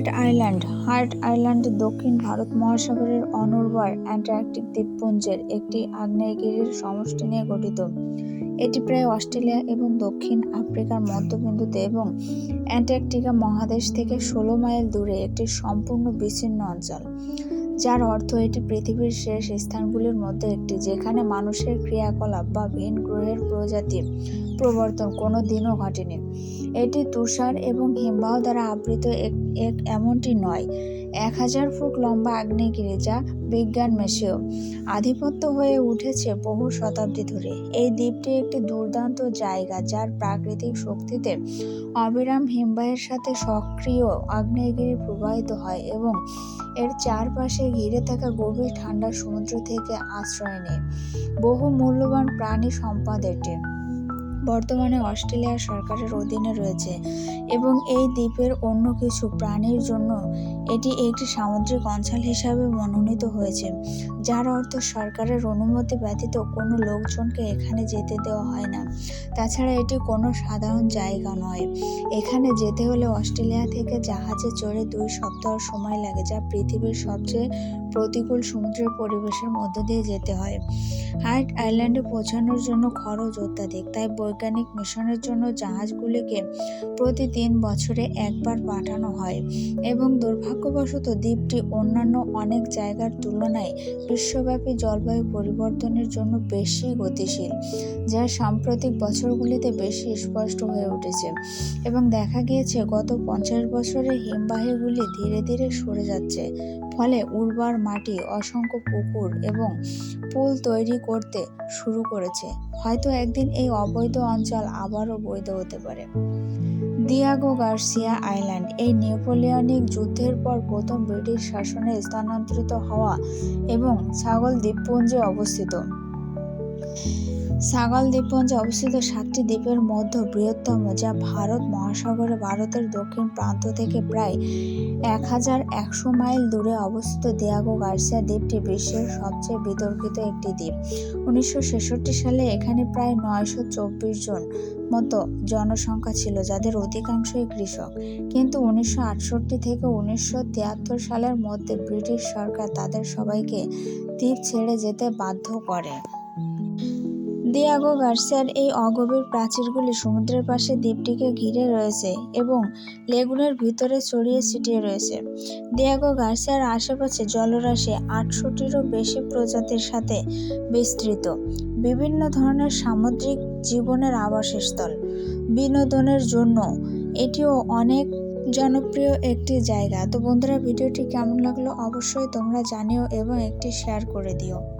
Heart island heart island দক্ষিণ ভারত মহাসাগরের অনুর্বর অ্যান্টার্কটিক দ্বীপপুঞ্জের একটি আগ্নেয়গিরির সমষ্টি নিয়ে গঠিত। এটি প্রায় অস্ট্রেলিয়া এবং দক্ষিণ আফ্রিকার মধ্যবিন্দুতে এবং অ্যান্টার্কটিকা মহাদেশ থেকে ষোলো মাইল দূরে একটি সম্পূর্ণ বিচ্ছিন্ন অঞ্চল। যার অর্থ এটি পৃথিবীর শেষ স্থানগুলির মধ্যে একটি, যেখানে মানুষের ক্রিয়াকলাপ বা ভিন গ্রহের প্রজাতির প্রবর্তন কোনো দিনও ঘটেনি। এটি তুষার এবং হিমবাহ দ্বারা আবৃত এক এমনটি নয়। এক হাজার ফুট লম্বা আগ্নেয়গিরি যা বিজ্ঞান মেশেও আধিপত্য হয়ে উঠেছে বহু শতাব্দী ধরে। এই দ্বীপটি একটি দুর্দান্ত জায়গা যার প্রাকৃতিক শক্তিতে অবিরাম হিমবাহের সাথে সক্রিয় আগ্নেয়গিরি প্রবাহিত হয় এবং এর চারপাশে ঘিরে থাকা গভীর ঠান্ডা সমুদ্র থেকে আশ্রয় নেয়। বহু মূল্যবান প্রাণী সম্পদ এটি। বর্তমানে অস্ট্রেলিয়া সরকারের অধীনে রয়েছে এবং এই দ্বীপের অন্য কিছু প্রাণীর জন্য এটি একটি সামুদ্রিক অঞ্চল হিসাবে মনোনীত হয়েছে, যার অর্থ সরকারের অনুমতি ব্যতীত কোনো লোকজনকে এখানে যেতে দেওয়া হয় না। তাছাড়া এটি কোনো সাধারণ জায়গা নয়। এখানে যেতে হলে অস্ট্রেলিয়া থেকে জাহাজে চড়ে দুই সপ্তাহ সময় লাগে, যা পৃথিবীর সবচেয়ে প্রতিকূল সমুদ্রের পরিবেশের মধ্য দিয়ে যেতে হয়। হার্ট আইল্যান্ডে পৌঁছানোর জন্য খরচ অত্যাধিক, তাই বৈজ্ঞানিক মিশনের জন্য জাহাজগুলিকে প্রতি তিন বছরে একবার পাঠানো হয় এবং দুর্ভাগ্যবশত দ্বীপটি অন্যান্য অনেক জায়গার তুলনায় বিশ্বব্যাপী জলবায়ু পরিবর্তনের জন্য বেশি গতিশীল, যা সাম্প্রতিক বছরগুলিতে বেশি স্পষ্ট হয়ে উঠেছে এবং দেখা গিয়েছে গত পঞ্চাশ বছরে হিমবাহগুলি ধীরে ধীরে সরে যাচ্ছে। ফলে উর্বর মাটি, অসংখ্য পুকুর এবং পুল তৈরি করতে শুরু করেছে। হয়তো একদিন এই অবৈধ অঞ্চল আবারও বৈধ হতে পারে। দিয়াগো গার্সিয়া আইল্যান্ড, এই নেপোলিয়নিক যুদ্ধের পর প্রথম ব্রিটিশ শাসনে স্থানান্তরিত হওয়া এবং ছাগল দ্বীপপুঞ্জে অবস্থিত। সাগল দ্বীপপুঞ্জে অবস্থিত সাতটি দ্বীপের মধ্যে বৃহত্তম, যা ভারত মহাসাগরে ভারতের দক্ষিণ প্রান্ত থেকে প্রায় এক হাজার একশো মাইল দূরে অবস্থিত দিয়াগো গার্সিয়া দ্বীপটি বিশ্বের সবচেয়ে বিতর্কিত একটি দ্বীপ। উনিশশো ছেষট্টি সালে এখানে প্রায় নয়শো চব্বিশ জন মতো জনসংখ্যা ছিল, যাদের অধিকাংশই কৃষক। কিন্তু উনিশশো আটষট্টি থেকে উনিশশো তিয়াত্তর সালের মধ্যে ব্রিটিশ সরকার তাদের সবাইকে দ্বীপ ছেড়ে যেতে বাধ্য করে। দিয়াগো গার্সিয়ার এই অগভীর প্রাচীরগুলি সমুদ্রের পাশে দ্বীপটিকে ঘিরে রয়েছে এবং লেগুনের ভিতরে ছড়িয়ে ছিটিয়ে রয়েছে। দিয়াগো গার্সিয়ার আশেপাশে জলরাশি আটশোটিরও বেশি প্রজাতির সাথে বিস্তৃত। বিভিন্ন ধরনের সামুদ্রিক জীবনের আবাসস্থল। বিনোদনের জন্য এটিও অনেক জনপ্রিয় একটি জায়গা। তো বন্ধুরা, ভিডিওটি কেমন লাগল অবশ্যই তোমরা জানিও এবং একটি শেয়ার করে দিও।